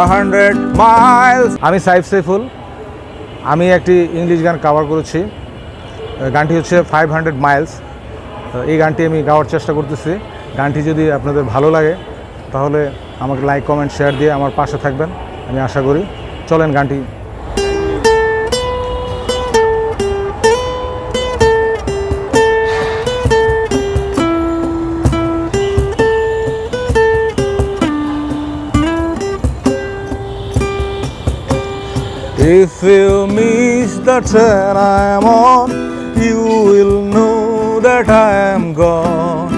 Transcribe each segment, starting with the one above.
a Miles. আমি সাইফ সাইফুল। আমি একটি ইংলিশ গান কাভার করেছি। গানটি হচ্ছে ফাইভ হান্ড্রেড মাইলস এই গানটি আমি গাওয়ার চেষ্টা করতেছি। গানটি যদি আপনাদের ভালো লাগে, তাহলে আমাকে লাইক কমেন্ট শেয়ার দিয়ে আমার পাশে থাকবেন। আমি আশা করি, চলেন গানটি If you miss the train I am on, you will know that I am gone.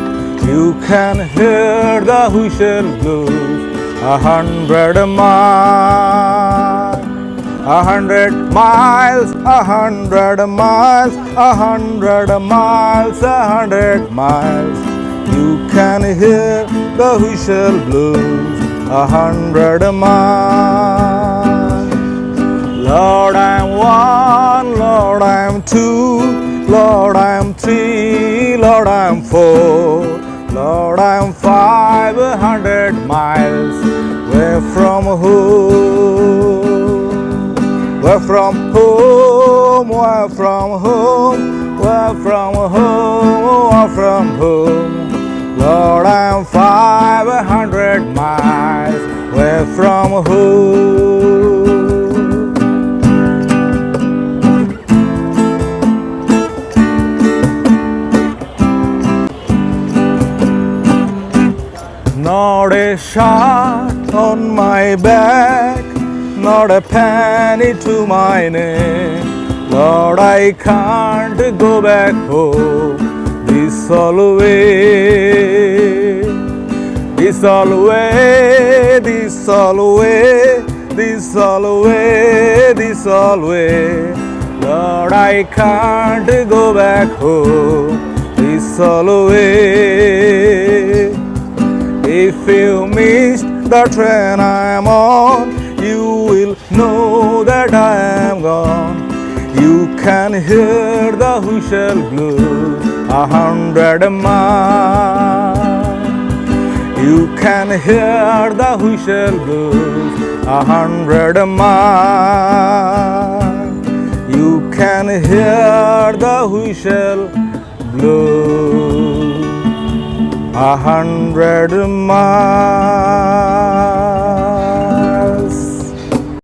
You can hear the whistle blows a hundred miles. A hundred miles, a hundred miles, a hundred miles, a hundred miles. You can hear the whistle blows a hundred miles. Lord, I'm one, Lord, I'm two, Lord, I'm three, Lord, I'm four, Lord, I'm five hundred miles. Away from home, away from home, away from home, away from home, away from home. Lord, I'm five hundred miles. Away from home. Not a shot on my back, not a penny to my name. Lord, I can't go back home this way. This way, this all way, this all way, this all way. Lord, I can't go back home this all way. If you missed the train I'm on, you will know that I am gone. You can hear the whistle blow a hundred miles. You can hear the whistle blow a hundred miles. You can hear the whistle blow a hundred miles.